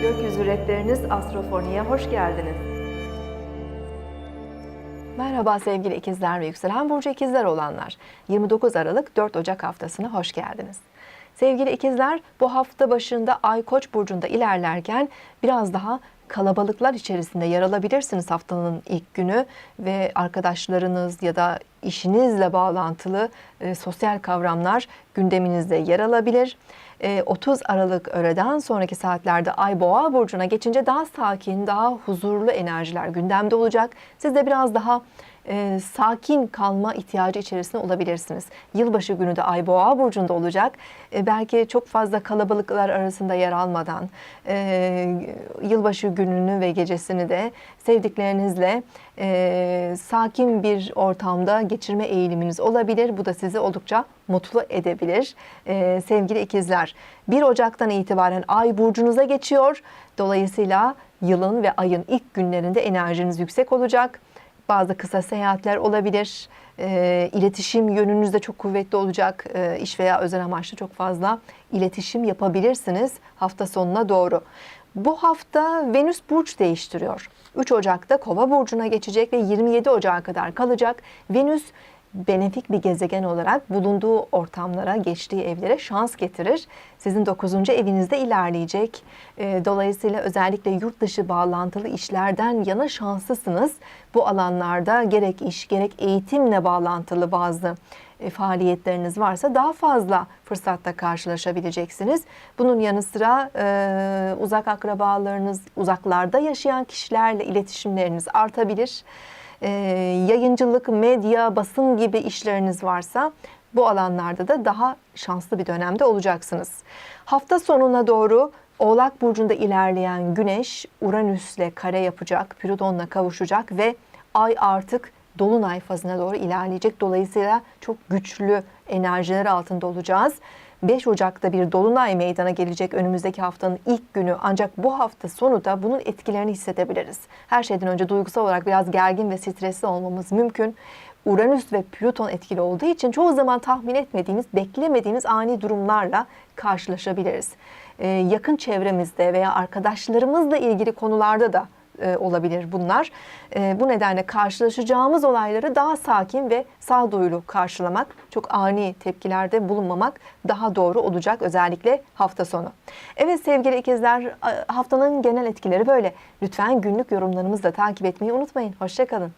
Rehberiniz Astrofoni'ye hoş geldiniz. Merhaba sevgili ikizler ve yükselen burcu ikizler olanlar. 29 Aralık 4 Ocak haftasına hoş geldiniz. Sevgili ikizler bu hafta başında Ay Koç burcunda ilerlerken biraz daha kalabalıklar içerisinde yer alabilirsiniz haftanın ilk günü ve arkadaşlarınız ya da işinizle bağlantılı e, sosyal kavramlar gündeminizde yer alabilir. E, 30 Aralık öğleden sonraki saatlerde Ay Boğa burcuna geçince daha sakin, daha huzurlu enerjiler gündemde olacak. Siz de biraz daha e, sakin kalma ihtiyacı içerisinde olabilirsiniz. Yılbaşı günü de Ay Boğa burcunda olacak. E, belki çok fazla kalabalıklar arasında yer almadan e, yılbaşı gününü ve gecesini de sevdiklerinizle e, sakin bir ortamda geçirme eğiliminiz olabilir. Bu da sizi oldukça mutlu edebilir. E, sevgili ikizler, 1 Ocak'tan itibaren Ay burcunuza geçiyor. Dolayısıyla yılın ve ayın ilk günlerinde enerjiniz yüksek olacak. Bazı kısa seyahatler olabilir. E, iletişim yönünüzde çok kuvvetli olacak. E, iş veya özel amaçlı çok fazla iletişim yapabilirsiniz hafta sonuna doğru. Bu hafta Venüs burç değiştiriyor. 3 Ocak'ta Kova burcuna geçecek ve 27 Ocak'a kadar kalacak. Venüs benefik bir gezegen olarak bulunduğu ortamlara, geçtiği evlere şans getirir. Sizin 9. evinizde ilerleyecek. E, Dolayısıyla özellikle yurt dışı bağlantılı işlerden yana şanslısınız. Bu alanlarda gerek iş gerek eğitimle bağlantılı bazı e, faaliyetleriniz varsa daha fazla fırsatta karşılaşabileceksiniz. Bunun yanı sıra e, uzak akrabalarınız, uzaklarda yaşayan kişilerle iletişimleriniz artabilir e, yayıncılık, medya, basın gibi işleriniz varsa bu alanlarda da daha şanslı bir dönemde olacaksınız. Hafta sonuna doğru Oğlak Burcu'nda ilerleyen Güneş Uranüs'le kare yapacak, Plüton'la kavuşacak ve Ay artık Dolunay fazına doğru ilerleyecek. Dolayısıyla çok güçlü enerjiler altında olacağız. 5 Ocak'ta bir dolunay meydana gelecek önümüzdeki haftanın ilk günü ancak bu hafta sonu da bunun etkilerini hissedebiliriz. Her şeyden önce duygusal olarak biraz gergin ve stresli olmamız mümkün. Uranüs ve Plüton etkili olduğu için çoğu zaman tahmin etmediğimiz, beklemediğimiz ani durumlarla karşılaşabiliriz. Ee, yakın çevremizde veya arkadaşlarımızla ilgili konularda da e, olabilir bunlar. E, bu nedenle karşılaşacağımız olayları daha sakin ve sağduyulu karşılamak, çok ani tepkilerde bulunmamak daha doğru olacak özellikle hafta sonu. Evet sevgili ikizler haftanın genel etkileri böyle. Lütfen günlük yorumlarımızı da takip etmeyi unutmayın. Hoşçakalın.